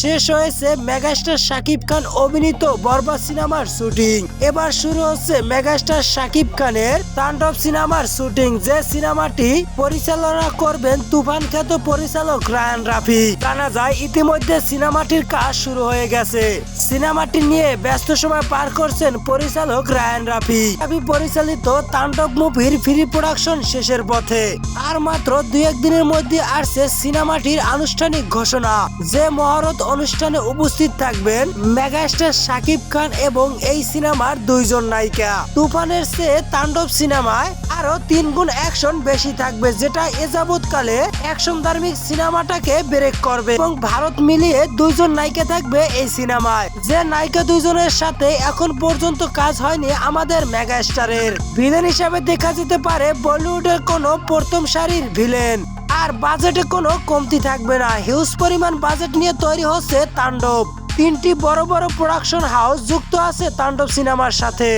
শেষ হয়েছে মেগাস্টার শাকিব খান অভিনীত বরবাদ সিনেমার শুটিং। এবার শুরু হচ্ছে মেগাস্টার শাকিব খানের তাণ্ডব সিনেমার শুটিং, যে সিনেমাটি পরিচালনা করবেন তুফান খ্যাত পরিচালক রায়ান রাফি। জানা যায়, ইতিমধ্যে সিনেমাটির কাজ শুরু হয়ে গেছে। সিনেমাটি নিয়ে ব্যস্ত সময় পার করছেন পরিচালক রায়ান রাফি। রাফি পরিচালিত তাণ্ডব মুভির ফ্রি প্রোডাকশন শেষের পথে। আর মাত্র দুই একদিনের মধ্যে আসছে সিনেমাটির আনুষ্ঠানিক ঘোষণা, যে মহরত অনুষ্ঠানে উপস্থিত থাকবেন মেগাস্টার শাকিব খান এবং এই সিনেমার দুইজন নায়িকা। তুফানের চেয়ে তাণ্ডব সিনেমায় আরও তিন গুণ অ্যাকশন বেশি থাকবে, যেটা এ যাবৎকালে অ্যাকশন ধার্মিক সিনেমাটাকে ব্রেক করবে এবং ভারত মিলিয়ে দুইজন নায়িকা থাকবে এই সিনেমায়। যে নায়িকা দুইজনের সাথে এখন পর্যন্ত কাজ হয়নি আমাদের মেগাস্টারের। ভিলেন হিসাবে দেখা যেতে পারে বলিউডের কোনো প্রথম সারির ভিলেন। আর বাজেটে কোনো কমতি থাকবে না। হিউজ পরিমাণ বাজেট নিয়ে তৈরি হচ্ছে তাণ্ডব। তিনটি বড় বড় প্রোডাকশন হাউস যুক্ত আছে তাণ্ডব সিনেমার সাথে।